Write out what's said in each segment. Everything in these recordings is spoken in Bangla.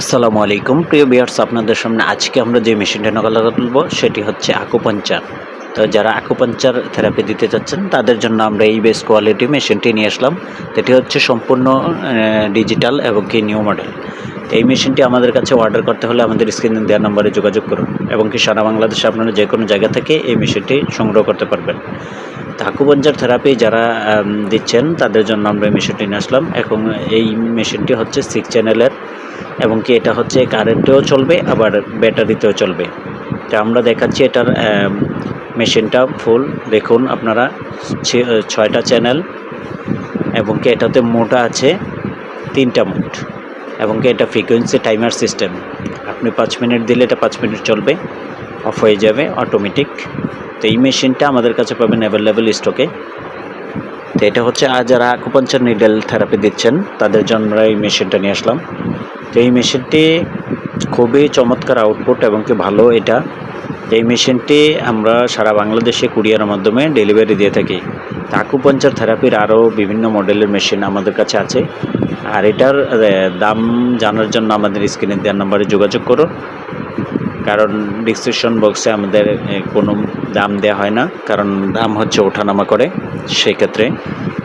আসসালামু আলাইকুম। প্রিয় বিয়ার্স আপনাদের সামনে আজকে আমরা যে মেশিনটা নকলা তুলবো, সেটি হচ্ছে আকুপাঞ্চার তো যারা আকুপাঞ্চার থেরাপি দিতে চাচ্ছেন, তাদের জন্য আমরা এই বেস কোয়ালিটি মেশিনটি নিয়ে আসলাম। এটি হচ্ছে সম্পূর্ণ ডিজিটাল এবং কি নিউ মডেল এই মেশিনটি আমাদের কাছে অর্ডার করতে হলে আমাদের স্ক্রিনে দেওয়া নম্বরে যোগাযোগ করুন এবং কি সারা বাংলাদেশে আপনারা যে কোনো জায়গা থেকে এই মেশিনটি সংগ্রহ করতে পারবেন। আকুপাঞ্চার থেরাপি যারা দিচ্ছেন, তাদের জন্য আমরা মেশিনটি নিয়ে আসলাম। এখন এই মেশিনটি হচ্ছে সিক্স চ্যানেলের এবং কি এটা হচ্ছে কারেন্টেও চলবে, আবার ব্যাটারিতেও চলবে। তো আমরা দেখাচ্ছি এটার মেশিনটা ফুল দেখুন আপনারা ছয়টা চ্যানেল এবং কি এটাতে মোটা আছে তিনটা মোট, এবং কি এটা ফ্রিকোয়েন্সি টাইমার সিস্টেম আপনি পাঁচ মিনিট দিলে এটা পাঁচ মিনিট চলবে অফ হয়ে যাবে অটোমেটিক তো এই মেশিনটা আমাদের কাছে পাবেন অ্যাভেলেবেল স্টকে তো এটা হচ্ছে আর যারা আকুপাঞ্চার নিডেল থেরাপি দিচ্ছেন, তাদের জন্য আমরা এই মেশিনটা নিয়ে আসলাম। তো এই মেশিনটি খুবই চমৎকার আউটপুট এবং কি ভালো এটা। এই মেশিনটি আমরা সারা বাংলাদেশে কুরিয়ারের মাধ্যমে ডেলিভারি দিয়ে থাকি। আকুপাঞ্চার থেরাপির আরও বিভিন্ন মডেলের মেশিন আমাদের কাছে আছে। আর এটার দাম জানার জন্য আমাদের স্ক্রিনে দেওয়ার নাম্বারে যোগাযোগ করুন। কারণ ডিসক্রিপশন বক্সে আমাদের কোনো দাম দেওয়া হয় না, কারণ দাম হচ্ছে ওঠানামা করে। সেক্ষেত্রে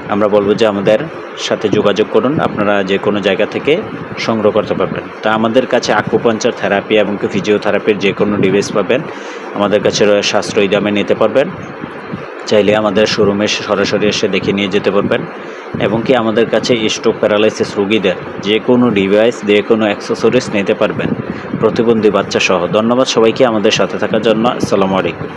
আমরা বলব যে আমাদের সাথে যোগাযোগ করুন, আপনারা যে কোনো জায়গা থেকে সংগ্রহ করতে পারবেন। তা আমাদের কাছে আকুপাঞ্চার থেরাপি এবং ফিজিওথেরাপির যে কোনো ডিভাইস পাবেন, আমাদের কাছে রয়ে- সাশ্রয়ী দামে নিতে পারবেন। চাইলে আমাদের শোরুমে সরাসরি এসে দেখে নিয়ে যেতে পারবেন। এবং কি আমাদের কাছে স্ট্রোক প্যারালাইসিস রোগীদের যে কোনো ডিভাইস যে কোনো অ্যাক্সেসরিজ নিতে পারবেন। প্রতিবন্ধী বাচ্চা সহ ধন্যবাদ সবাইকে আমাদের সাথে থাকার জন্য। আসসালামু আলাইকুম।